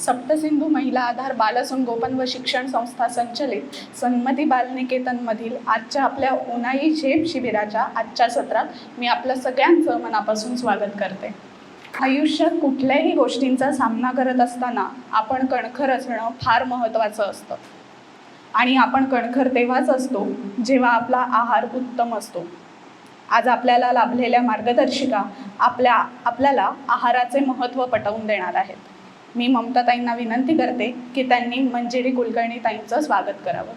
सप्तसिंधू महिला आधार बालसंगोपन व शिक्षण संस्था संचलित सन्मती बालनिकेतनमधील आजच्या आपल्या उन्हाई झेप शिबिराच्या आजच्या सत्रात मी आपलं सगळ्यांचं मनापासून स्वागत करते. आयुष्यात कुठल्याही गोष्टींचा सामना करत असताना आपण कणखर असणं फार महत्त्वाचं असतं. आणि आपण कणखर तेव्हाच असतो जेव्हा आपला आहार उत्तम असतो. आज आपल्याला लाभलेल्या मार्गदर्शिका आपल्या आपल्याला आहाराचे महत्त्व पटवून देणार आहेत. मी ममताताईंना विनंती करते की त्यांनी मंजिरी कुलकर्णी ताईंचं स्वागत करावं.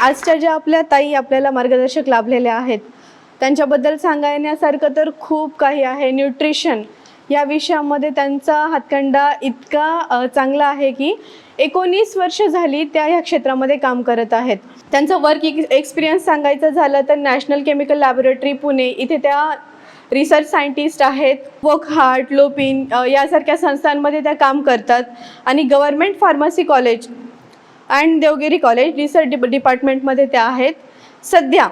आजच्या ज्या आपल्या ताई आपल्याला मार्गदर्शक लाभलेल्या आहेत त्यांच्याबद्दल सांगण्यासारखं तर खूप काही आहे. न्यूट्रिशन या विषयामध्ये त्यांचा हातखंडा इतका चांगला आहे की एकोणीस वर्ष झाली त्या ह्या क्षेत्रामध्ये काम करत आहेत. त्यांचं वर्क एक्सपिरियन्स सांगायचं झालं तर नॅशनल केमिकल लॅबोरेटरी पुणे. इथे त्या रिसर्च सायंटिस्ट आहेत. वोक हार्ट लोपिन यासारख्या संस्थांमध्ये त्या काम करतात. आणि government pharmacy college and Devgiri college research deep डिपार्टमेंटमध्ये त्या आहेत. सध्या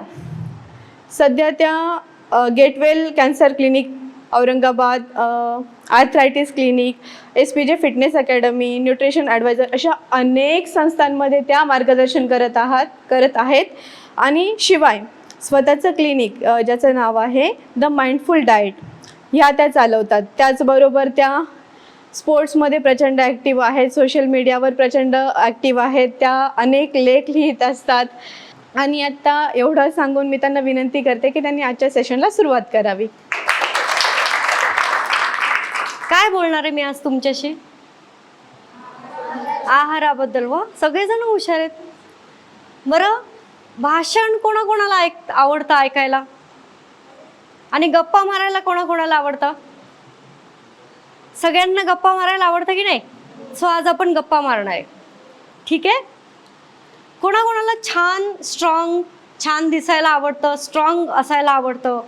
सध्या त्या Getwell cancer clinic Aurangabad arthritis clinic S P J fitness academy nutrition adviser अशा अनेक संस्थांमध्ये त्या मार्गदर्शन करत आहात करत आहेत. आणि शिवाय स्वतःचं क्लिनिक ज्याचं नाव आहे द माइंडफुल डाएट ह्या त्या चालवतात. त्याचबरोबर त्या स्पोर्ट्समध्ये प्रचंड ॲक्टिव्ह आहेत सोशल मीडियावर प्रचंड ॲक्टिव्ह आहेत त्या अनेक लेख लिहित असतात. आणि आत्ता एवढं सांगून मी त्यांना विनंती करते की त्यांनी आजच्या सेशनला सुरुवात करावी. काय बोलणार आहे मी आज तुमच्याशी? आहाराबद्दल व? सगळेजण हुशार आहेत. बरं भाषण कोणाकोणाला ऐक आवडतं ऐकायला? आणि गप्पा मारायला कोणाकोणाला आवडतं? सगळ्यांना गप्पा मारायला आवडतं की नाही? सो आज आपण गप्पा मारणार आहे. ठीक आहे? कोणाकोणाला छान स्ट्रॉंग छान दिसायला आवडतं स्ट्रॉंग असायला आवडतं?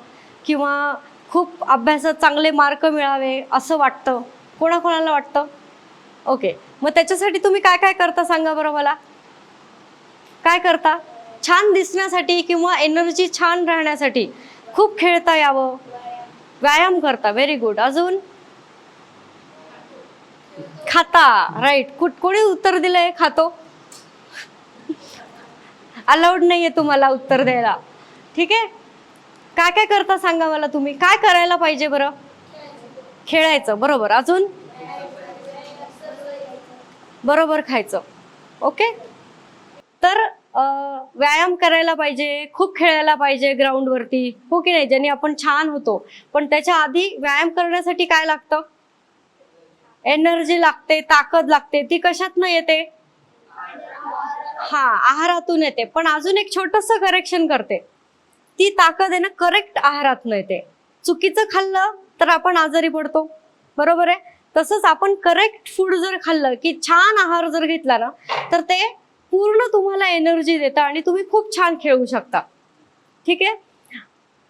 किंवा खूप अभ्यासात चांगले मार्क मिळावे असं वाटतं. कोणाकोणाला वाटतं? ओके मग त्याच्यासाठी तुम्ही काय काय करता सांगा बरं मला? काय करता? छान दिसण्यासाठी किंवा एनर्जी छान राहण्यासाठी खूप खेळता यावं. व्यायाम करता. व्हेरी गुड अजून? खाता. राईट कुठ कोणी उत्तर दिलंय? खातो. अलाउड नाहीये तुम्हाला उत्तर द्यायला. ठीक आहे? काय काय करता सांगा मला तुम्ही? काय करायला पाहिजे बरं? खेळायचं बरोबर. अजून? बरोबर खायचं. ओके? तर व्यायाम करायला पाहिजे खूप खेळायला पाहिजे ग्राउंडवरती. हो की नाही? ज्याने आपण छान होतो. पण त्याच्या आधी व्यायाम करण्यासाठी काय लागतं? एनर्जी लागते ताकद लागते. ती कशातनं येते? हा आहारातून येते. पण अजून एक छोटस करेक्शन करते. ती ताकद आहे ना करेक्ट आहारातनं येते. चुकीचं खाल्लं तर आपण आजारी पडतो. बरोबर आहे? तसंच आपण करेक्ट फूड जर खाल्लं की छान आहार जर घेतला ना तर ते पूर्ण तुम्हाला एनर्जी देतं आणि तुम्ही खूप छान खेळू शकता. ठीक आहे?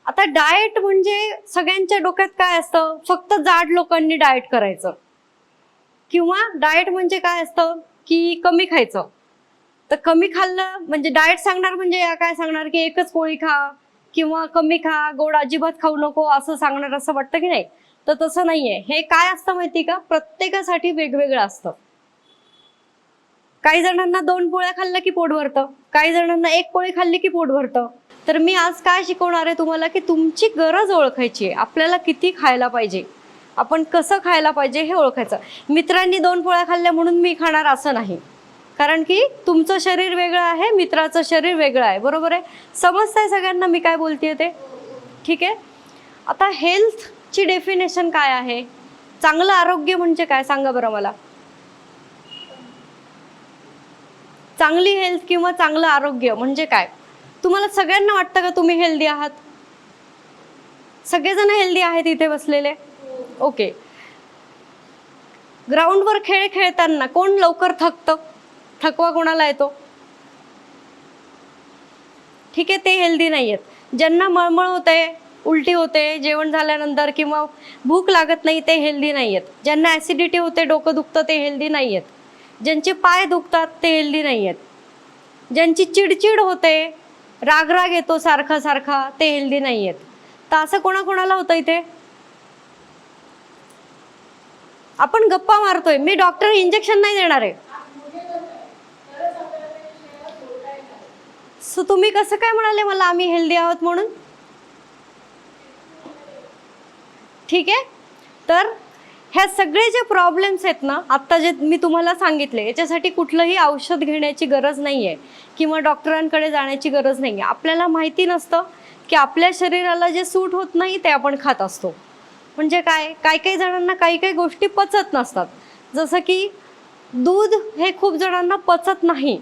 आता डाएट म्हणजे सगळ्यांच्या डोक्यात काय असतं? फक्त जाड लोकांनी डाएट करायचं. किंवा डाएट म्हणजे काय असतं? की कमी खायचं. तर कमी खाल्लं म्हणजे डाएट सांगणार म्हणजे या काय सांगणार? की एकच पोळी खा किंवा कमी खा गोड अजिबात खाऊ नको असं सांगणार असं वाटतं की नाही? तर तसं नाहीये. हे काय असतं माहिती का? प्रत्येकासाठी वेगवेगळं असतं. काही जणांना दोन पोळ्या खाल्ल्या की पोट भरतं. काही जणांना एक पोळी खाल्ली की पोट भरतं. तर मी आज काय शिकवणार आहे तुम्हाला की तुमची गरज ओळखायची आहे. आपल्याला किती खायला पाहिजे. आपण कसं खायला पाहिजे हे ओळखायचं. मित्रांनी दोन पोळ्या खाल्ल्या म्हणून मी खाणार असं नाही. कारण की तुमचं शरीर वेगळं आहे मित्राचं शरीर वेगळं आहे. बरोबर आहे? समजतंय सगळ्यांना? मी काय बोलतेय ते? ठीक आहे? आता हेल्थची डेफिनेशन काय आहे? चांगलं आरोग्य म्हणजे काय? सांगा बरं मला. चांगली हेल्थ किंवा चांगलं आरोग्य म्हणजे काय? तुम्हाला सगळ्यांना वाटतं का तुम्ही हेल्दी आहात? सगळेजण हेल्दी आहेत इथे बसलेले? ओके ग्राउंडवर खेळ खेळताना कोण लवकर थकतं? थकवा कोणाला येतो? ठीक आहे ते हेल्दी नाही आहेत ज्यांना मळमळ होते उलटी होते जेवण झाल्यानंतर किंवा भूक लागत नाही ते हेल्दी नाही आहेत ज्यांना ॲसिडिटी होते डोकं दुखतं ते हेल्दी नाही आहेत ज्यांचे पाय दुखतात ते हेल्दी नाही आहेत ज्यांची चिडचिड होते राग राग येतो सारखा सारखा ते हेल्दी नाही आहेत तर असं कोणाकोणाला होतं इथे? आपण गप्पा मारतोय. मी डॉक्टर इंजेक्शन नाही देणार आहे. सो तुम्ही कसं काय म्हणाले मला आम्ही हेल्दी आहोत म्हणून? ठीक आहे? तर ह्या सगळे जे प्रॉब्लेम्स आहेत ना आत्ता जे मी तुम्हाला सांगितले याच्यासाठी कुठलंही औषध घेण्याची गरज नाही आहे किंवा डॉक्टरांकडे जाण्याची गरज नाही आहे आपल्याला माहिती नसतं की आपल्या शरीराला जे सूट होत नाही ते आपण खात असतो. म्हणजे काय? काही काही जणांना काही काही गोष्टी पचत नसतात. जसं की दूध हे खूप जणांना पचत नाही.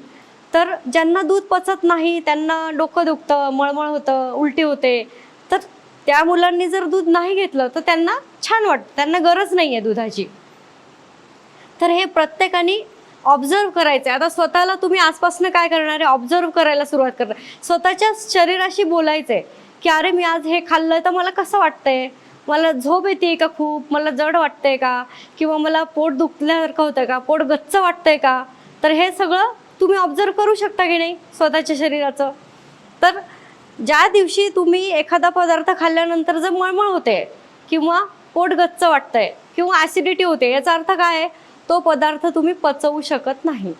तर ज्यांना दूध पचत नाही त्यांना डोकं दुखतं मळमळ होतं उलटी होते. तर त्या मुलांनी जर दूध नाही घेतलं तर त्यांना छान वाटतं. त्यांना गरज नाही आहे दुधाची. तर हे प्रत्येकाने ऑब्झर्व करायचं आता स्वतःला तुम्ही आजपासून काय करणार आहे? ऑब्झर्व करायला सुरुवात करणार. स्वतःच्या शरीराशी बोलायचंय की अरे मी आज हे खाल्लं तर मला कसं वाटतंय? मला झोप येते का खूप? मला जड वाटतंय का? किंवा मला पोट दुखल्यासारखं होतंय का? पोट गच्च वाटतंय का? तर हे सगळं तुम्ही ऑब्झर्व करू शकता की नाही स्वतःच्या शरीराचं? तर ज्या दिवशी तुम्ही एखादा पदार्थ खाल्ल्यानंतर जर मळमळ होते किंवा पोट गच्च वाटतंय किंवा ॲसिडिटी होते याचा अर्थ काय आहे? तो पदार्थ तुम्ही पचवू शकत नाही.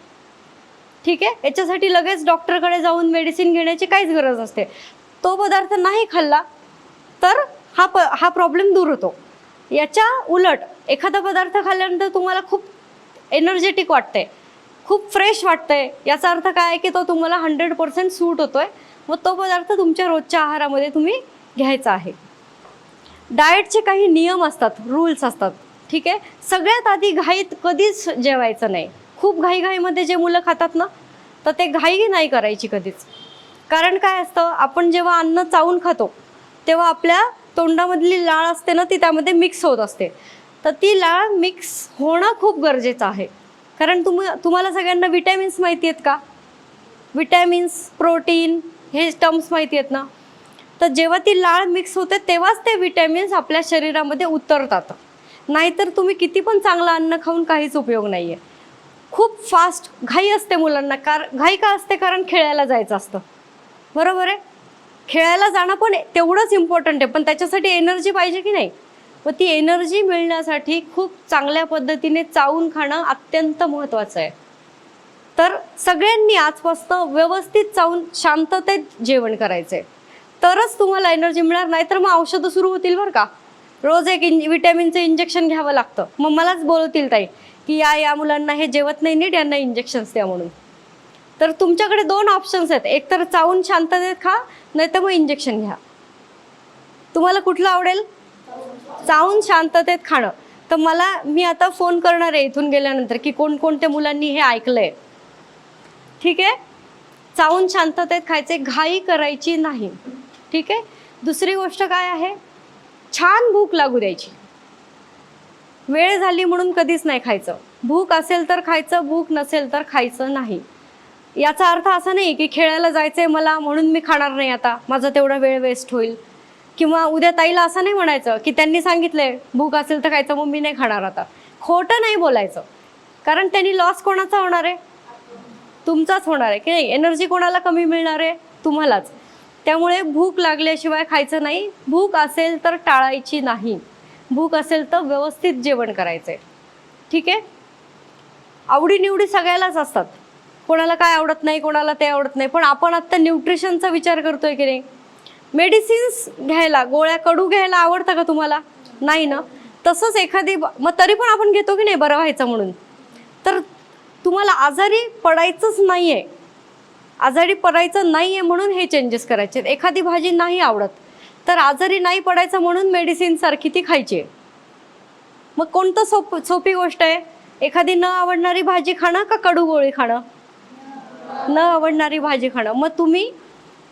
ठीक आहे? याच्यासाठी लगेच डॉक्टरकडे जाऊन मेडिसिन घेण्याची काहीच गरज नसते. तो पदार्थ नाही खाल्ला तर हा प हा प्रॉब्लेम दूर होतो. याच्या उलट एखादा पदार्थ खाल्ल्यानंतर तुम्हाला खूप एनर्जेटिक वाटतंय. खूप फ्रेश वाटतंय. याचा अर्थ काय आहे की तो तुम्हाला हंड्रेड पर्सेंट सूट होतोय. मग तो पदार्थ तुमच्या रोजच्या आहारामध्ये तुम्ही घ्यायचा आहे. डाएटचे काही नियम असतात रूल्स असतात. ठीक आहे? सगळ्यात आधी घाईत कधीच जेवायचं नाही. खूप घाईघाईमध्ये जे मुलं खातात ना तर ते घाई नाही करायची कधीच. कारण काय असतं आपण जेव्हा अन्न चावून खातो तेव्हा आपल्या तोंडामधली लाळ असते ना ती त्यामध्ये मिक्स होत असते. तर ती लाळ मिक्स होणं खूप गरजेचं आहे. कारण तुम तुम्हाला सगळ्यांना विटॅमिन्स माहिती आहेत का? विटॅमिन्स प्रोटीन हे टर्म्स माहिती आहेत ना? तर जेव्हा ती लाळ मिक्स होते तेव्हाच ते विटॅमिन्स आपल्या शरीरामध्ये उतरतात. नाहीतर तुम्ही किती पण चांगलं अन्न खाऊन काहीच उपयोग नाही आहे खूप फास्ट घाई असते मुलांना कार घाई का असते? कारण खेळायला जायचं असतं. बरोबर आहे? खेळायला जाणं पण तेवढंच इम्पॉर्टंट आहे. पण त्याच्यासाठी एनर्जी पाहिजे की नाही? व ती एनर्जी मिळण्यासाठी खूप चांगल्या पद्धतीने चावून खाणं अत्यंत महत्त्वाचं आहे. तर सगळ्यांनी आजपासून व्यवस्थित चावून शांततेत जेवण करायचंय. तरच तुम्हाला एनर्जी मिळणार नाही तर मग औषधं सुरू होतील बरं का. रोज एक इंज विटॅमिनचं इंजेक्शन घ्यावं लागतं. मग मलाच बोलवतील ताई की या या मुलांना हे जेवत नाही नीट यांना इंजेक्शन्स द्या म्हणून. तर तुमच्याकडे दोन ऑप्शन्स आहेत. एक तर चावून शांततेत खा नाही तर मग इंजेक्शन घ्या. तुम्हाला कुठलं आवडेल? चावून शांततेत खाणं. तर मला मी आता फोन करणार आहे इथून गेल्यानंतर की कोणकोणत्या मुलांनी हे ऐकलंय. ठीक आहे? चावून शांततेत खायचे घाई करायची नाही. ठीक आहे? दुसरी गोष्ट काय आहे? छान भूक लागू द्यायची. वेळ झाली म्हणून कधीच नाही खायचं. भूक असेल तर खायचं भूक नसेल तर खायचं नाही. याचा अर्थ असा नाही की खेळायला जायचंय मला म्हणून मी खाणार नाही आता. माझा तेवढा वेळ वेस्ट होईल. किंवा उद्या ताईला असं नाही म्हणायचं की त्यांनी सांगितलंय भूक असेल तर खायचं मग मी नाही खाणार आता. खोटं नाही बोलायचं. कारण त्यांनी लॉस कोणाचा होणार आहे? तुमचाच होणार आहे की नाही? एनर्जी कोणाला कमी मिळणार आहे? तुम्हालाच. त्यामुळे भूक लागल्याशिवाय खायचं नाही. भूक असेल तर टाळायची नाही. भूक असेल तर व्यवस्थित जेवण करायचं आहे ठीक आहे? आवडीनिवडी सगळ्यालाच असतात. कोणाला काय आवडत नाही कोणाला ते आवडत नाही. पण आपण आत्ता न्यूट्रिशनचा विचार करतोय की नाही? मेडिसिन्स घ्यायला गोळ्या कडू घ्यायला आवडतं का तुम्हाला? नाही ना? तसंच एखादी ब- मग तरी पण आपण घेतो की नाही बरं व्हायचं म्हणून? तर तुम्हाला आजारी पडायचंच नाही आहे आजारी पडायचं नाही आहे म्हणून हे चेंजेस करायचे. आहेत. एखादी भाजी नाही आवडत तर आजारी नाही पडायचं म्हणून मेडिसिन सारखी ती खायची. आहे. मग कोणतं सोप सोपी गोष्ट आहे? एखादी न आवडणारी भाजी खाणं का कडू गोळी खाणं? न आवडणारी भाजी खाणं. मग तुम्ही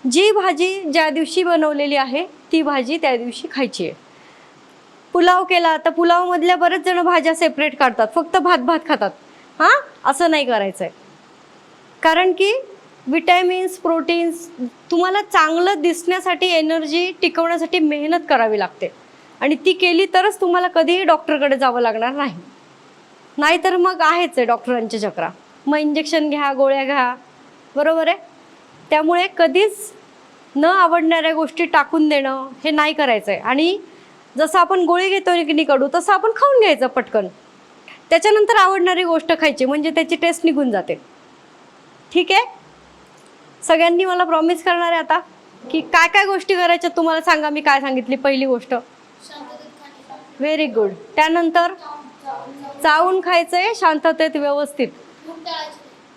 जी भाजी ज्या दिवशी बनवलेली आहे ती भाजी त्या दिवशी खायची आहे. पुलाव केला तर पुलावमधल्या बरेच जण भाज्या सेपरेट काढतात फक्त भात भात खातात. हां? असं नाही करायचं आहे कारण की विटॅमिन्स प्रोटीन्स तुम्हाला चांगलं दिसण्यासाठी एनर्जी टिकवण्यासाठी मेहनत करावी लागते. आणि ती केली तरच तुम्हाला कधीही डॉक्टरकडे जावं लागणार नाही. नाहीतर मग आहेच आहे डॉक्टरांच्या चक्रा. मग इंजेक्शन घ्या गोळ्या घ्या. बरोबर आहे? त्यामुळे कधीच न आवडणाऱ्या गोष्टी टाकून देणं हे नाही करायचं आहे आणि जसं आपण गोळी घेतो निकडू तसं आपण खाऊन घ्यायचं पटकन. त्याच्यानंतर आवडणारी गोष्ट खायची म्हणजे त्याची टेस्ट निघून जाते. ठीक आहे? सगळ्यांनी मला प्रॉमिस करणार आहे आता की काय काय गोष्टी करायच्या तुम्हाला सांगा मी काय सांगितली पहिली गोष्ट. व्हेरी गुड त्यानंतर चावून खायचंय शांततेत व्यवस्थित.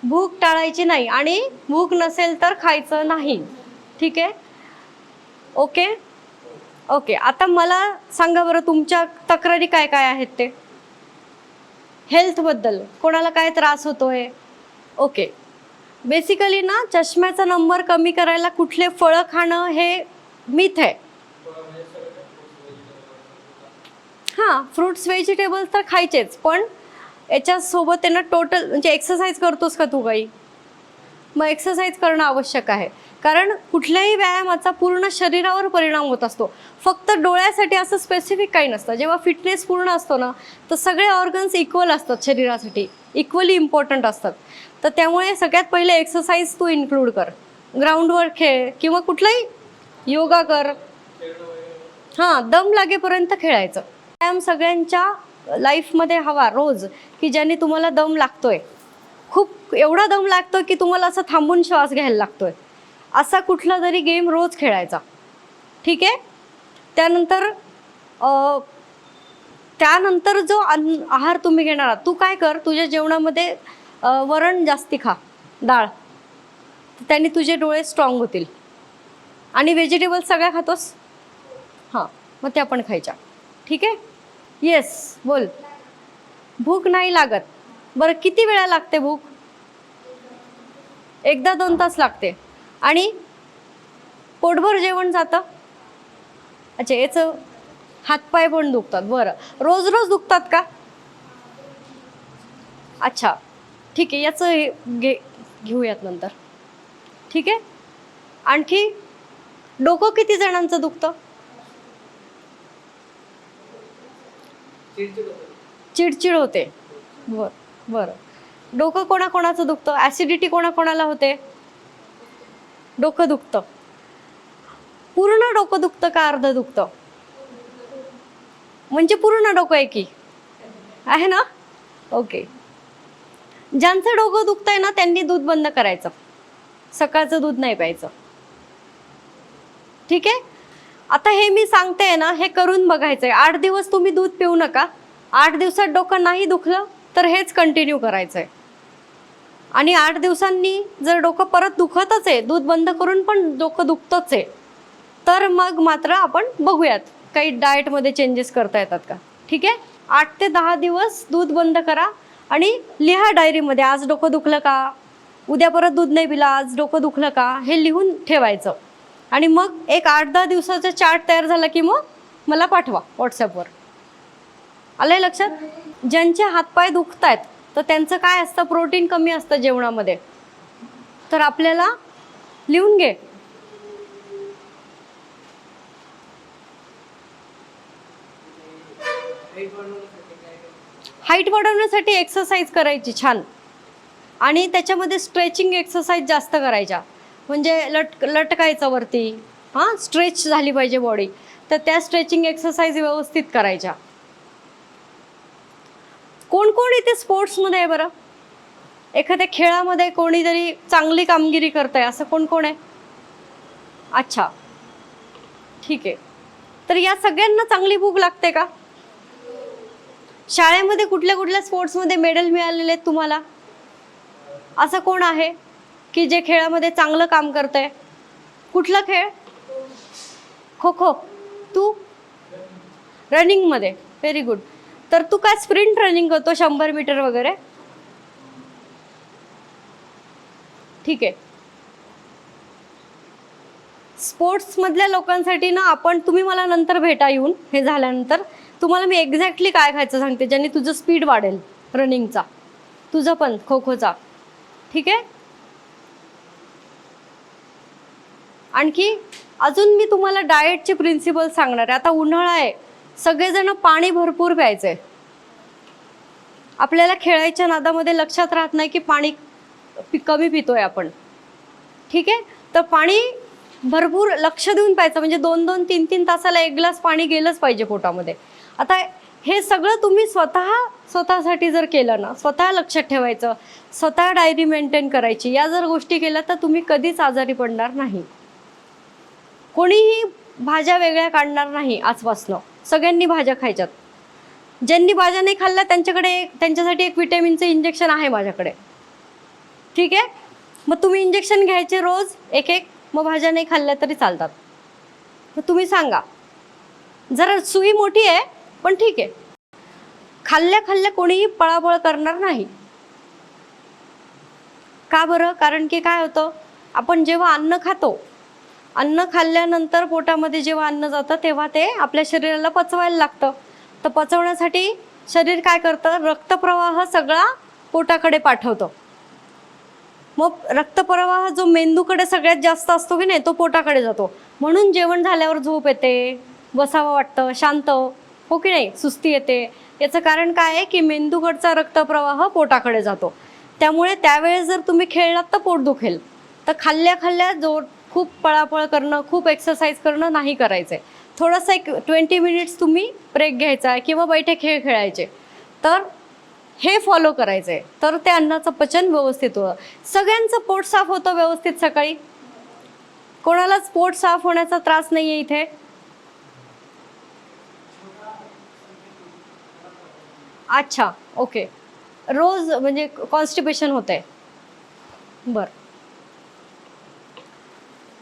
भूक टाळायची नाही आणि भूक नसेल तर खायचं नाही. ठीक आहे? ओके ओके आता मला सांगा बरं तुमच्या तक्रारी काय काय आहेत ते? हेल्थबद्दल कोणाला काय त्रास होतोय? ओके बेसिकली ना चष्म्याचा नंबर कमी करायला कुठले फळं खाणं हे मिथ आहे. हां फ्रुट्स व्हेजिटेबल्स तर खायचेच पण याच्यासोबत त्यांना टोटल म्हणजे एक्सरसाइज करतोस का तू काही मग एक्सरसाइज करणं आवश्यक आहे. कारण कुठल्याही व्यायामाचा पूर्ण शरीरावर परिणाम होत असतो. फक्त डोळ्यासाठी असं स्पेसिफिक काही नसतं. जेव्हा फिटनेस पूर्ण असतो ना तर सगळे ऑर्गन्स इक्वल असतात शरीरासाठी. इक्वली इम्पॉर्टंट असतात. तर त्यामुळे सगळ्यात पहिले एक्सरसाइज तू इन्क्लूड कर. ग्राउंडवर खेळ किंवा कुठलाही योगा कर. हां दम लागेपर्यंत खेळायचं. व्यायाम सगळ्यांच्या लाईफमध्ये हवा रोज की ज्याने तुम्हाला दम लागतोय. खूप एवढा दम लागतोय की तुम्हाला असं थांबून श्वास घ्यायला लागतोय. असा कुठला तरी गेम रोज खेळायचा. ठीक आहे? त्यानंतर त्यानंतर जो अन्न आहार तुम्ही घेणार आहात तू काय कर? तुझ्या जेवणामध्ये वरण जास्ती खा डाळ. त्याने तुझे डोळे स्ट्रॉंग होतील. आणि व्हेजिटेबल्स सगळ्या खातोस? हां मग त्या पण खायच्या. ठीक आहे? येस बोल. भूक नाही लागत. बरं किती वेळा लागते भूक? एकदा दोन तास लागते. आणि पोटभर जेवण जातं? अच्छा याचं हातपाय पण दुखतात. बरं. रोज रोज दुखतात का? अच्छा ठीक आहे. याचं हे घे घेऊयात नंतर. ठीक आहे? आणखी डोकं किती जणांचं दुखतं? चिडचिड होते. बर बरं. डोकं कोणाकोणाचं दुखतं? ॲसिडिटी कोणाकोणाला होते? डोकं दुखतं. पूर्ण डोकं दुखतं का अर्ध दुखतं? म्हणजे पूर्ण डोकं आहे की? आहे ना? ओके ज्यांचं डोकं दुखतंय ना त्यांनी दूध बंद करायचं. सकाळचं दूध नाही प्यायचं. ठीक आहे? आता हे मी सांगते ना हे करून बघायचंय. आठ दिवस तुम्ही दूध पिऊ नका. आठ दिवसात डोकं नाही दुखलं तर हेच कंटिन्यू करायचंय. आणि आठ दिवसांनी जर डोकं परत दुखतच आहे दूध बंद करून पण डोकं दुखतच आहे तर मग मात्र आपण बघूयात. काही डाएटमध्ये चेंजेस करता येतात का? ठीक आहे? आठ ते दहा दिवस दूध बंद करा आणि लिहा डायरीमध्ये आज डोकं दुखलं का? उद्या परत दूध नाही पिला आज डोकं दुखलं का? हे लिहून ठेवायचं. आणि मग एक आठ दहा दिवसाचा चार्ट तयार झाला की मग मला पाठवा व्हॉट्सॲपवर आलंय लक्षात? ज्यांचे हातपाय दुखत आहेत तर त्यांचं काय असतं? प्रोटीन कमी असतं जेवणामध्ये. तर आपल्याला लिहून घे. हाईट वाढवण्यासाठी एक्सरसाइज करायची छान. आणि त्याच्यामध्ये स्ट्रेचिंग एक्सरसाइज जास्त करायच्या. म्हणजे लट लटकायचं वरती. हां स्ट्रेच झाली पाहिजे बॉडी तर त्या स्ट्रेचिंग एक्सरसाइज व्यवस्थित करायच्या. कोण कोण इथे स्पोर्ट्समध्ये आहे बरं? एखाद्या खेळामध्ये कोणीतरी चांगली कामगिरी करत आहे असं कोण कोण आहे? अच्छा. ठीक आहे. तर या सगळ्यांना चांगली भूक लागते का? शाळेमध्ये कुठल्या कुठल्या स्पोर्ट्समध्ये मेडल मिळालेले आहेत तुम्हाला? असं कोण आहे? की जे खेळामध्ये चांगलं काम करतंय. कुठला खेळ? खो खो. तू? रनिंगमध्ये. व्हेरी गुड तर तू काय स्प्रिंट रनिंग करतो शंभर मीटर वगैरे? ठीक आहे. स्पोर्ट्समधल्या लोकांसाठी ना आपण तुम्ही मला नंतर भेटा येऊन हे झाल्यानंतर तुम्हाला मी एक्झॅक्टली काय खायचं सांगते ज्याने तुझं स्पीड वाढेल रनिंगचा तुझं पण खो खोचा ठीक आहे? आणखी अजून मी तुम्हाला डाएटचे प्रिन्सिपल सांगणार आहे. आता उन्हाळा आहे. सगळेजण पाणी भरपूर प्यायचंय. आपल्याला खेळायच्या नादामध्ये लक्षात राहत नाही की पाणी कमी पितोय आपण. ठीक आहे? तर पाणी भरपूर लक्ष देऊन प्यायचं. म्हणजे दोन दोन तीन तीन तासाला एक ग्लास पाणी गेलंच पाहिजे पोटामध्ये. आता हे सगळं तुम्ही स्वतः स्वतःसाठी जर केलं ना स्वतः लक्षात ठेवायचं स्वतः डायरी मेंटेन करायची या जर गोष्टी केल्या तर तुम्ही कधीच आजारी पडणार नाही. कोणीही भाज्या वेगळ्या काढणार नाही आजपासनं. सगळ्यांनी भाज्या खायच्यात. ज्यांनी भाज्या नाही खाल्ल्या त्यांच्याकडे त्यांच्यासाठी एक विटॅमिनचं इंजेक्शन आहे माझ्याकडे. ठीक आहे? मग तुम्ही इंजेक्शन घ्यायचे रोज एक एक मग भाज्या नाही खाल्ल्या तरी चालतात. मग तुम्ही सांगा. जरा सुई मोठी आहे पण ठीक आहे. खाल्ल्या खाल्ल्या कोणीही पळापळ करणार नाही. का बरं? कारण की काय होतं? आपण जेव्हा अन्न खातो अन्न खाल्ल्यानंतर पोटामध्ये जेव्हा अन्न जातं तेव्हा ते आपल्या शरीराला पचवायला लागतं. तर पचवण्यासाठी शरीर काय करतं? रक्तप्रवाह सगळा पोटाकडे पाठवतं. मग रक्तप्रवाह जो मेंदूकडे सगळ्यात जास्त असतो की नाही तो पोटाकडे जातो. म्हणून जेवण झाल्यावर झोप येते बसावं वाटतं शांत हो की नाही सुस्ती येते. याचं कारण काय आहे की मेंदूकडचा रक्तप्रवाह पोटाकडे जातो. त्यामुळे त्यावेळेस जर तुम्ही खेळलात तर पोट दुखेल. तर खाल्ल्या खाल्ल्या जोर खूप पळापळ करणं खूप एक्सरसाइज करणं नाही करायचं आहे थोडंसं एक ट्वेंटी मिनिट्स तुम्ही ब्रेक घ्यायचा आहे किंवा बैठे खेळ खेळायचे. तर हे फॉलो करायचं आहे तर ते अन्नाचं पचन व्यवस्थित होतं. सगळ्यांचं पोट साफ होतं व्यवस्थित सकाळी? कोणालाच पोट साफ होण्याचा त्रास नाही आहे इथे? अच्छा ओके रोज म्हणजे कॉन्स्टिपेशन होत आहे बरं.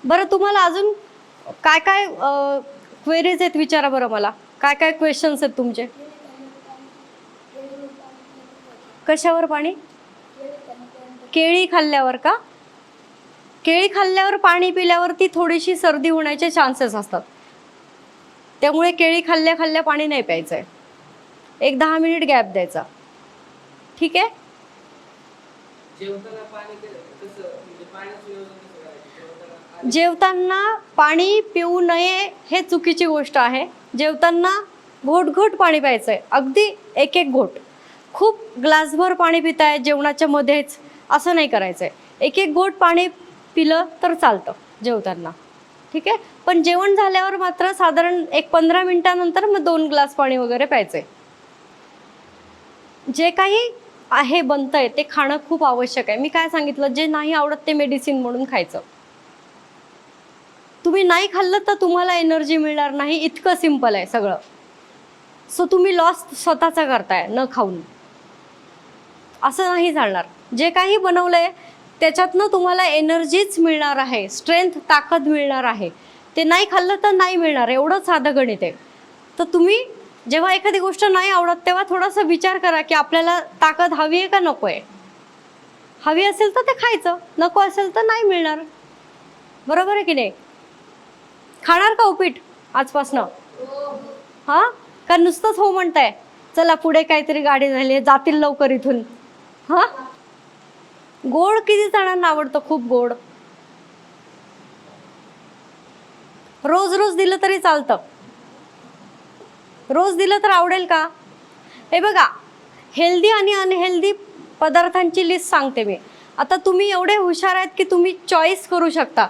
बरं तुम्हाला अजून काय काय क्वेरीज आहेत विचारा बरं मला. काय काय क्वेश्चन्स आहेत तुमचे? कशावर पाणी? केळी खाल्ल्यावर का? केळी खाल्ल्यावर पाणी पिल्यावरती थोडीशी सर्दी होण्याचे चान्सेस असतात. त्यामुळे केळी खाल्ल्या खाल्ल्या पाणी नाही प्यायचं आहे एक दहा मिनिट गॅप द्यायचा. ठीक आहे जेवताना पाणी क- कसं म्हणजे पाण्याचं नियोजन कसं करायचं जेवताना पाणी पिऊ नये हे चुकीची गोष्ट आहे. जेवताना घोट घोट पाणी प्यायचं आहे अगदी एक एक घोट. खूप ग्लासभर पाणी पिताय जेवणाच्या मध्येच. असं नाही करायचं आहे एक एक घोट पाणी पिलं तर चालतं जेवताना. ठीक आहे? पण जेवण झाल्यावर मात्र साधारण एक पंधरा मिनिटानंतर मग दोन ग्लास पाणी वगैरे प्यायचं आहे जे काही आहे बनतंय ते खाणं खूप आवश्यक आहे. मी काय सांगितलं? जे नाही आवडत ते मेडिसिन म्हणून खायचं. तुम्ही नाही खाल्लं तर तुम्हाला एनर्जी मिळणार नाही. इतकं सिंपल आहे सगळं. सो तुम्ही लॉस स्वतःचा करताय न खाऊन. असं नाही चालणार. जे काही बनवलंय त्याच्यातनं तुम्हाला एनर्जीच मिळणार आहे. स्ट्रेंथ ताकद मिळणार आहे. ते नाही खाल्लं तर नाही मिळणार. एवढं साधं गणित आहे. तर तुम्ही जेव्हा एखादी गोष्ट नाही आवडत तेव्हा थोडासा विचार करा की आपल्याला ताकद हवी आहे का नको आहे? हवी असेल तर ते खायचं. नको असेल तर नाही मिळणार. बरोबर आहे की नाही? खाणार का उपीट? आजपासनं. हा? का नुसतंच हो म्हणताय. चला पुढे काहीतरी गाडी झाली जातील लवकर इथून. हा? गोड किती जणांना आवडतं? खूप गोड. रोज रोज दिलं तरी चालतं. रोज दिलं तर आवडेल का? हे बघा हेल्दी आणि अनहेल्दी पदार्थांची लिस्ट सांगते मी. आता तुम्ही एवढे हुशार आहेत की तुम्ही चॉईस करू शकता.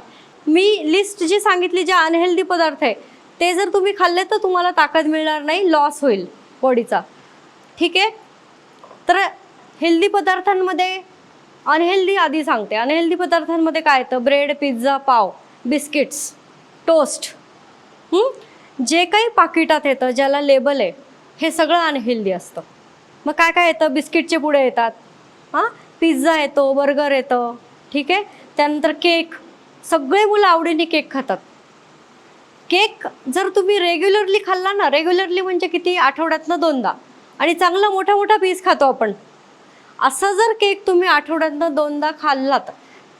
मी लिस्ट जी सांगितली जे अनहेल्दी पदार्थ आहे ते जर तुम्ही खाल्ले तर तुम्हाला ताकद मिळणार नाही लॉस होईल बॉडीचा ठीक आहे? तर हेल्दी पदार्थांमध्ये अनहेल्दी आधी सांगते. अनहेल्दी पदार्थांमध्ये काय येतं? ब्रेड पिझ्झा पाव बिस्किट्स टोस्ट जे काही पाकिटात येतं ज्याला लेबल आहे हे सगळं अनहेल्दी असतं. मग काय काय येतं? बिस्किटचे पुढे येतात. हां? पिझ्झा येतो बर्गर येतं. ठीक आहे? त्यानंतर केक सगळे मुलं आवडीने केक खातात. केक जर तुम्ही रेग्युलरली खाल्ला ना रेग्युलरली म्हणजे किती? आठवड्यातनं दोनदा. आणि चांगला मोठा मोठा पीस खातो आपण. असं जर केक तुम्ही आठवड्यातनं दोनदा खाल्लात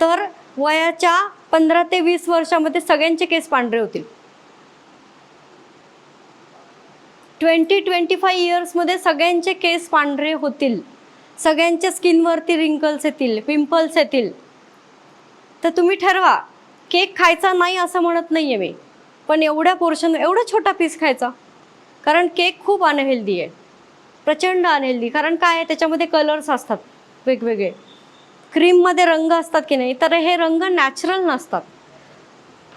तर वयाच्या पंधरा ते वीस वर्षामध्ये सगळ्यांचे केस पांढरे होतील. ट्वेंटी ट्वेंटी फाय इयर्समध्ये सगळ्यांचे केस पांढरे होतील. सगळ्यांच्या स्किनवरती रिंकल्स येतील पिंपल्स येतील. तर तुम्ही ठरवा केक खायचा नाही असं म्हणत नाही आहे मी. पण एवढ्या पोर्शन एवढा छोटा पीस खायचा. कारण केक खूप अनहेल्दी आहे. प्रचंड अनहेल्दी कारण काय आहे त्याच्यामध्ये कलर्स असतात वेगवेगळे. क्रीममध्ये रंग असतात की नाही तर हे रंग नॅचरल नसतात.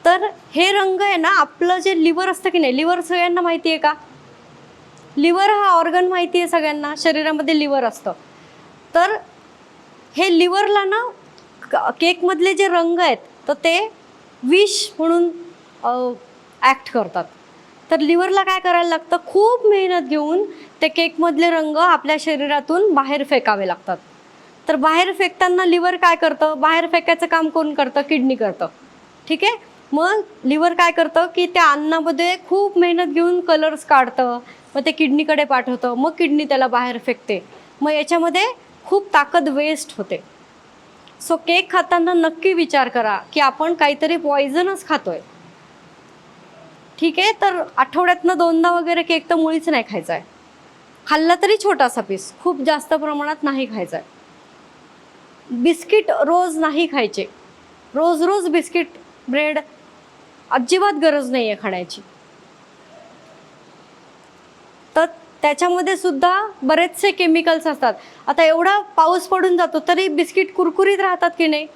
तर हे रंग आहे ना आपलं जे लिव्हर असतं की नाही लिव्हर सगळ्यांना माहिती आहे का? लिव्हर हा ऑर्गन माहिती आहे सगळ्यांना शरीरामध्ये लिव्हर असतं. तर हे लिव्हरला ना क- केकमधले जे रंग आहेत तर ते विष म्हणून ॲक्ट करतात. तर लिव्हरला काय करायला लागतं? खूप मेहनत घेऊन ते केकमधले रंग आपल्या शरीरातून बाहेर फेकावे लागतात. तर बाहेर फेकताना लिव्हर काय करतं? बाहेर फेकायचं काम कोण करतं? किडनी करतं. ठीक आहे? मग लिव्हर काय करतं की त्या अन्नामध्ये खूप मेहनत घेऊन कलर्स काढतं मग ते किडनीकडे पाठवतं मग किडनी त्याला बाहेर फेकते. मग याच्यामध्ये खूप ताकद वेस्ट होते. सो केक खाताना नक्की विचार करा की आपण काहीतरी पॉइझनच खातोय. ठीक आहे? तर आठवड्यातनं दोनदा वगैरे केक तर मुळीच नाही खायचा आहे खाल्ला तरी छोटासा पीस खूप जास्त प्रमाणात नाही खायचा आहे बिस्किट रोज नाही खायचे. रोज रोज बिस्किट ब्रेड अजिबात गरज नाही आहे खाण्याची तर त्याच्यामध्ये सुद्धा बरेचसे केमिकल्स असतात. आता एवढा पाऊस पडून जातो तरी बिस्किट कुरकुरीत राहतात की नाही?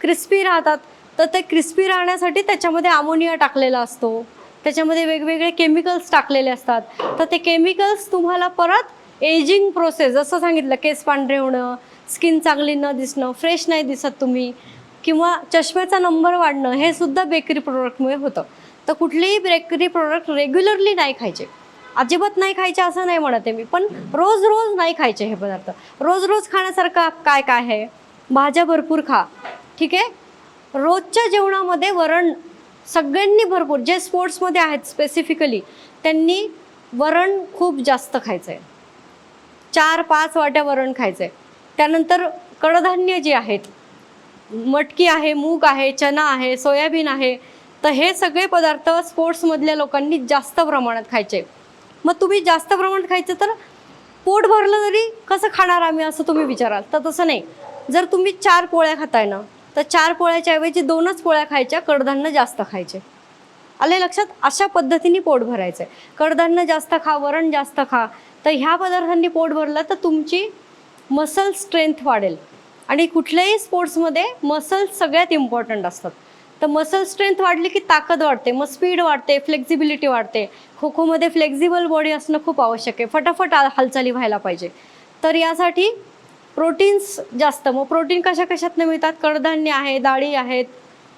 क्रिस्पी राहतात. तर ते क्रिस्पी राहण्यासाठी त्याच्यामध्ये अमोनिया टाकलेला असतो. त्याच्यामध्ये वेगवेगळे केमिकल्स टाकलेले असतात. तर ते केमिकल्स तुम्हाला परत एजिंग प्रोसेस जसं सांगितलं केस पांढरे होणं स्किन चांगली न दिसणं फ्रेश नाही दिसत तुम्ही किंवा चष्म्याचा नंबर वाढणं हे सुद्धा बेकरी प्रोडक्टमुळे होतं. तर कुठलेही बेकरी प्रोडक्ट रेग्युलरली नाही खायचे. अजिबात नाही खायचे असं नाही म्हणत आहे मी. पण रोज रोज नाही खायचे हे पदार्थ. रोज रोज खाण्यासारखं काय काय आहे? भाज्या भरपूर खा. ठीक आहे? रोजच्या जेवणामध्ये वरण सगळ्यांनी भरपूर जे स्पोर्ट्समध्ये आहेत स्पेसिफिकली त्यांनी वरण खूप जास्त खायचं आहे चार पाच वाट्या वरण खायचं आहे त्यानंतर कडधान्य जे आहेत मटकी आहे मूग आहे चना आहे सोयाबीन आहे तर हे सगळे पदार्थ स्पोर्ट्समधल्या लोकांनी जास्त प्रमाणात खायचे. मग तुम्ही जास्त प्रमाणात खायचं तर पोट भरलं तरी कसं खाणार आम्ही असं तुम्ही विचाराल? तर तसं नाही. जर तुम्ही चार पोळ्या खाताय ना तर चार पोळ्याच्या ऐवजी दोनच पोळ्या खायच्या कडधान्य जास्त खायचे. आले लक्षात? अशा पद्धतीने पोट भरायचं आहे कडधान्य जास्त खा वरण जास्त खा. तर ह्या पदार्थांनी पोट भरलं तर तुमची मसल स्ट्रेंथ वाढेल. आणि कुठल्याही स्पोर्ट्समध्ये मसल्स सगळ्यात इम्पॉर्टंट असतात. तर मसल स्ट्रेंथ वाढली की ताकद वाढते मग स्पीड वाढते फ्लेक्झिबिलिटी वाढते. खो खोमध्ये फ्लेक्झिबल बॉडी असणं खूप आवश्यक आहे. फटाफट हालचाली व्हायला पाहिजे. तर यासाठी प्रोटीन्स जास्त मग प्रोटीन कशा कशातनं मिळतात? कडधान्य आहे डाळी आहेत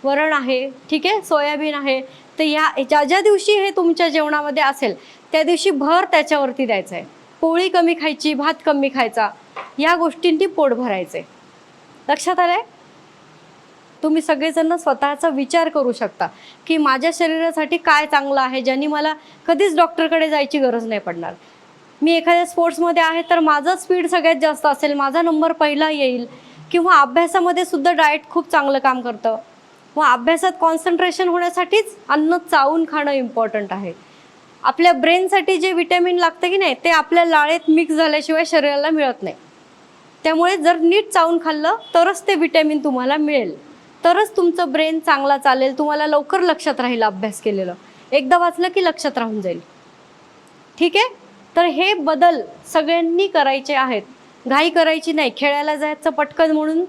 वरण आहे ठीक आहे? सोयाबीन आहे. तर ह्या ज्या ज्या दिवशी हे तुमच्या जेवणामध्ये असेल त्या दिवशी भर त्याच्यावरती द्यायचं आहे. पोळी कमी खायची भात कमी खायचा. या गोष्टींनी पोट भरायचं आहे लक्षात आहे तुम्ही सगळेजण स्वतःचा विचार करू शकता की माझ्या शरीरासाठी काय चांगलं आहे ज्यांनी मला कधीच डॉक्टरकडे जायची गरज नाही पडणार. मी एखाद्या स्पोर्ट्समध्ये आहे तर माझं स्पीड सगळ्यात जास्त असेल माझा नंबर पहिला येईल किंवा अभ्यासामध्ये सुद्धा डाएट खूप चांगलं काम करतं. व अभ्यासात कॉन्सन्ट्रेशन होण्यासाठीच अन्न चावून खाणं इम्पॉर्टंट आहे. आपल्या ब्रेनसाठी जे विटॅमिन लागतं की नाही ते आपल्या लाळेत मिक्स झाल्याशिवाय शरीराला मिळत नाही. त्यामुळे जर नीट चावून खाल्लं तरच ते विटॅमिन तुम्हाला मिळेल. तरच तुमचं ब्रेन चांगला चालेल तुम्हाला लवकर लक्षात राहील अभ्यास केलेलं. एकदा वाचलं की लक्षात राहून जाईल. ठीक आहे? तर हे बदल सगळ्यांनी करायचे आहेत. घाई करायची नाही. खेळायला जायचं पटकन म्हणून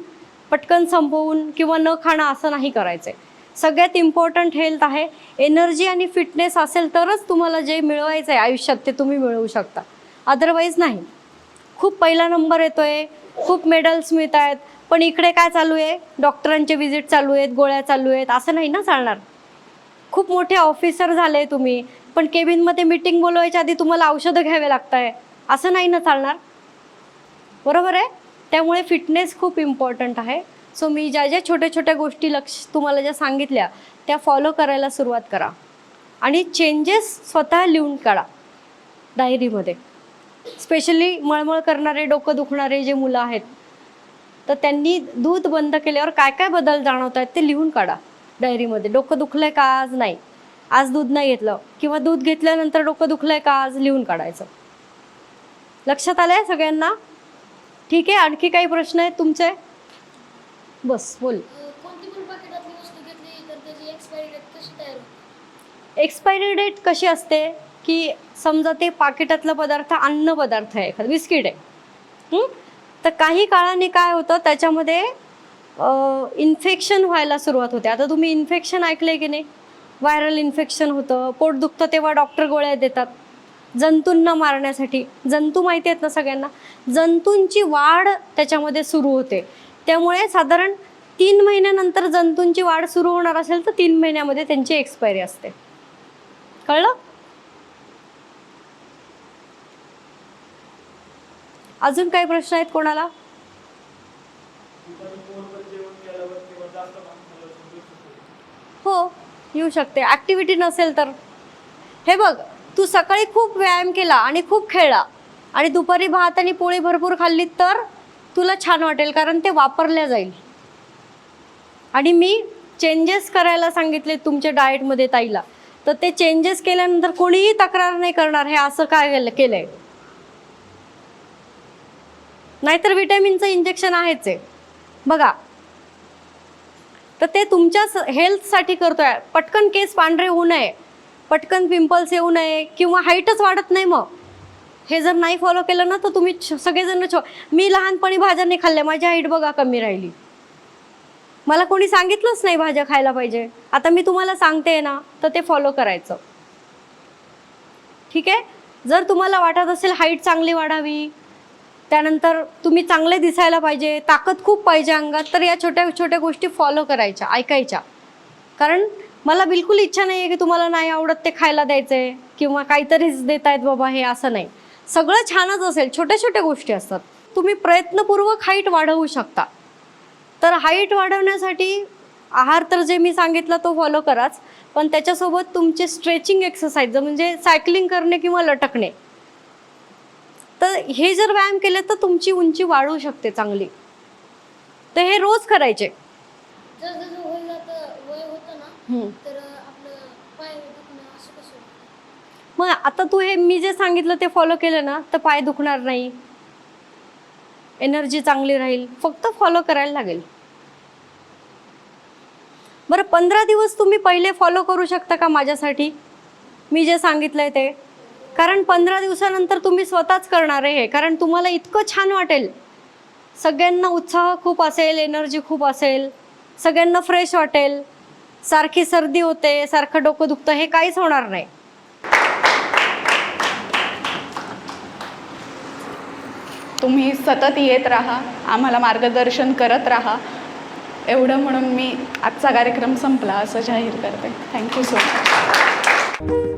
पटकन संपवून किंवा न खाणं असं नाही करायचं सगळ्यात इम्पॉर्टंट हेल्थ आहे. एनर्जी आणि फिटनेस असेल तरच तुम्हाला जे मिळवायचं आहे आयुष्यात ते तुम्ही मिळवू शकता. अदरवाईज नाही. खूप पहिला नंबर येतोय. खूप मेडल्स मिळत आहेत पण इकडे काय चालू आहे? डॉक्टरांचे विजिट चालू आहेत गोळ्या चालू आहेत असं नाही ना चालणार? खूप मोठे ऑफिसर झाले तुम्ही पण केबिनमध्ये मीटिंग बोलवायच्या आधी तुम्हाला औषधं घ्यावे लागत आहे असं नाही ना चालणार? बरोबर आहे? त्यामुळे फिटनेस खूप इम्पॉर्टंट आहे. सो मी ज्या ज्या छोट्या छोट्या गोष्टी लक्ष तुम्हाला ज्या सांगितल्या त्या फॉलो करायला सुरुवात करा. आणि चेंजेस स्वतः लिहून काढा डायरीमध्ये स्पेशली मळमळ करणारे डोकं दुखणारे जे मुलं आहेत तर त्यांनी दूध बंद केल्यावर काय काय बदल जाणवत आहेत ते लिहून काढा डायरीमध्ये. डोकं दुखलंय का आज नाही? आज दूध नाही घेतलं. किंवा दूध घेतल्यानंतर डोकं दुखलंय का आज लिहून काढायचं? लक्षात आलंय सगळ्यांना? ठीक आहे आणखी काही प्रश्न आहेत तुमचे? बस बोल. एक्सपायरी डेट कशी असते? की समजा ते पाकिटातला पदार्थ अन्न पदार्थ आहे एखादा बिस्किट आहे. तर काही काळाने काय होतं त्याच्यामध्ये इन्फेक्शन व्हायला सुरुवात होते. आता तुम्ही इन्फेक्शन ऐकलंय की नाही? व्हायरल इन्फेक्शन होतं पोट दुखतं तेव्हा डॉक्टर गोळ्या देतात. जंतूंना मारण्यासाठी जंतू माहिती आहेत ना सगळ्यांना? जंतूंची वाढ त्याच्यामध्ये सुरू होते. त्यामुळे साधारण तीन महिन्यानंतर जंतूंची वाढ सुरू होणार असेल तर तीन महिन्यामध्ये त्यांची एक्सपायरी असते. कळलं? अजून काही प्रश्न आहेत कोणाला? हो येऊ शकते. ॲक्टिव्हिटी नसेल तर. हे बघ तू सकाळी खूप व्यायाम केला आणि खूप खेळला आणि दुपारी भात आणि पोळी भरपूर खाल्ली तर तुला छान वाटेल कारण ते वापरल्या जाईल. आणि मी चेंजेस करायला सांगितले तुमच्या डाएटमध्ये ताईला. तर ते चेंजेस केल्यानंतर कोणीही तक्रार नाही करणार हे असं काय केलं आहे नाहीतर विटॅमिनचं इंजेक्शन आहेच आहे. बघा. तर ते तुमच्या हेल्थसाठी करतोय. पटकन केस पांढरे होऊ नये. पटकन पिंपल्स येऊ नये किंवा हाईटच वाढत नाही मग. हे जर नाही फॉलो केलं ना तर तुम्ही छ- सगळेजण छो मी लहानपणी भाज्या नाही खाल्ल्या. माझी हाईट बघा कमी राहिली. मला कोणी सांगितलंच नाही भाज्या खायला पाहिजे. आता मी तुम्हाला सांगते ना तर ते फॉलो करायचं. ठीक आहे? जर तुम्हाला वाटत असेल हाईट चांगली वाढावी त्यानंतर तुम्ही चांगले दिसायला पाहिजे ताकद खूप पाहिजे अंगात तर या छोट्या छोट्या गोष्टी फॉलो करायच्या ऐकायच्या. कारण मला बिलकुल इच्छा नाही आहे की तुम्हाला नाही आवडत ते खायला द्यायचंय किंवा काहीतरीच देत आहेत बाबा हे असं नाही. सगळं छानच असेल छोट्या छोट्या गोष्टी असतात. तुम्ही प्रयत्नपूर्वक हाईट वाढवू शकता. तर हाईट वाढवण्यासाठी आहार तर जे मी सांगितलं तो फॉलो कराच पण त्याच्यासोबत तुमचे स्ट्रेचिंग एक्सरसाइज म्हणजे सायकलिंग करणे किंवा लटकणे तर हे जर व्यायाम केले तर तुमची उंची वाढू शकते चांगली. तर हे रोज करायचे? मग आता तू हे मी जे सांगितलं ते फॉलो केलं ना तर पाय दुखणार नाही. एनर्जी चांगली राहील. फक्त फॉलो करायला लागेल. बरं पंधरा दिवस तुम्ही पहिले फॉलो करू शकता का माझ्यासाठी? मी जे सांगितलंय ते. कारण पंधरा दिवसानंतर तुम्ही स्वतःच करणार आहे हे. कारण तुम्हाला इतकं छान वाटेल. सगळ्यांना उत्साह खूप असेल एनर्जी खूप असेल सगळ्यांना फ्रेश वाटेल. सारखी सर्दी होते सारखं डोकं दुखतं हे काहीच होणार नाही. तुम्ही सतत येत राहा आम्हाला मार्गदर्शन करत राहा. एवढं म्हणून मी आजचा कार्यक्रम संपला असं जाहीर करते. Thank you so much